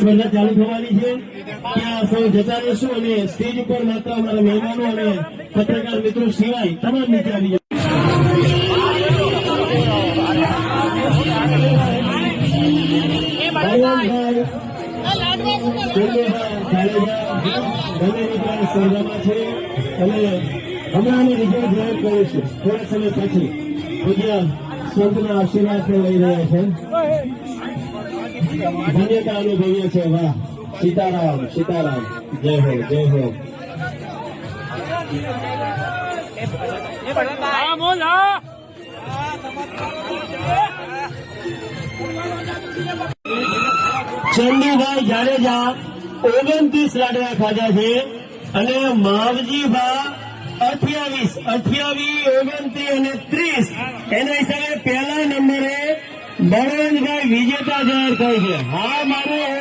સ્પર્ધા ચાલુ થવાની છે. ત્યાં સૌ જતા રહેશું અને સ્ટેજ ઉપર માત્ર અમારા મહેમાનો અને પત્રકાર મિત્રો સિવાય તમામ મિત્રો આવી સ્પર્ધામાં છે, અને હમણાં રિઝલ્ટ જાહેર કરીશું થોડા સમય પછી પૂજ્ય સંતના આશીર્વાદ લઈ રહ્યા છે. ધન્યતા અનુભવીએ છે વાહ. સીતારામ સીતારામ. જય હો જય હો. ચંદુભાઈ જાડેજા ઓગણત્રીસ લાડવા ખાધા છે અને માવજીભા અઠ્યાવીસ અઠ્યાવીસ, ઓગણત્રીસ અને ત્રીસ. એના થાય છે. હા મારું